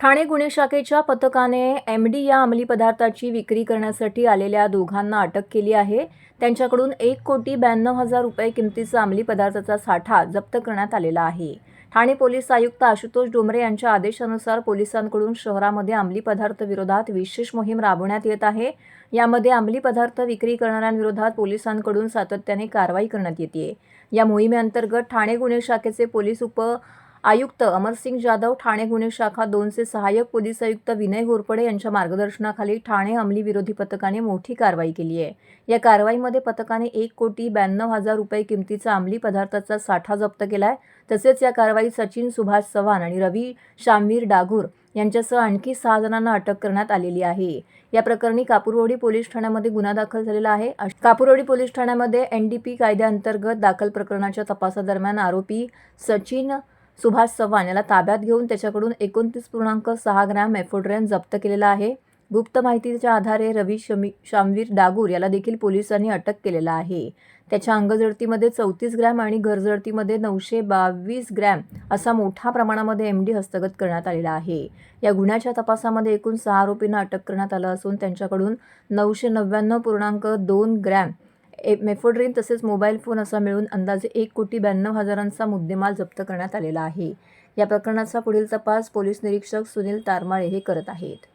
ठाणे गुन्हे शाखेच्या पथकाने एम डी या अंमली पदार्थाची विक्री करण्यासाठी आलेल्या दोघांना अटक केली आहे. त्यांच्याकडून एक कोटी ब्याण्णव हजार रुपये किमतीचा अंमली पदार्थाचा साठा जप्त करण्यात आलेला आहे. ठाणे पोलीस आयुक्त आशुतोष डोंबरे यांच्या आदेशानुसार पोलिसांकडून शहरामध्ये अंमली पदार्थ विरोधात विशेष मोहीम राबवण्यात येत आहे. यामध्ये अंमली पदार्थ विक्री करणाऱ्यांविरोधात पोलिसांकडून सातत्याने कारवाई करण्यात येते. या मोहिमेअंतर्गत ठाणे गुन्हे शाखेचे पोलीस उप आयुक्त अमरसिंग जाधव ठाणे गुन्हे शाखा दोनचे सहाय्यक पोलीस आयुक्त विनय घोरपडे यांच्या मार्गदर्शनाखाली ठाणे अंमली विरोधी पथकाने मोठी कारवाई केली आहे. या कारवाईमध्ये पथकाने एक कोटी ब्याण्णव हजार रुपये किमतीचा अंमली पदार्थाचा साठा जप्त केला आहे तसेच या कारवाईत सचिन सुभाष चव्हाण आणि रवी शामवीर डागूर यांच्यासह आणखी सहा जणांना अटक करण्यात आलेली आहे. या प्रकरणी कापूरवडी पोलीस ठाण्यामध्ये गुन्हा दाखल झालेला आहे. कापूरवडी पोलीस ठाण्यामध्ये एन डी पी कायद्याअंतर्गत दाखल प्रकरणाच्या तपासादरम्यान आरोपी सचिन सुभाष चव्हाण याला ताब्यात घेऊन त्याच्याकडून एकोणतीस पूर्णांक सहा ग्रॅम एफोड्रेन जप्त केलेला आहे. गुप्त माहितीच्या आधारे रवी शमी शामवीर डागूर याला देखील पोलिसांनी अटक केलेला आहे. त्याच्या अंगजडतीमध्ये चौतीस ग्रॅम आणि घरजडतीमध्ये नऊशे बावीस ग्रॅम असा मोठ्या प्रमाणामध्ये एम डी हस्तगत करण्यात आलेला आहे. या गुन्ह्याच्या तपासामध्ये एकूण सहा आरोपींना अटक करण्यात आलं असून त्यांच्याकडून नऊशे नव्याण्णव पूर्णांक दोन ग्रॅम ए मेफोड्रीन तसेच मोबाईल फोन असा मिळून अंदाजे एक कोटी ब्याण्णव हजारांचा मुद्देमाल जप्त करण्यात आलेला आहे. या प्रकरणाचा पुढील तपास पोलीस निरीक्षक सुनील तारमाळे हे करत आहेत.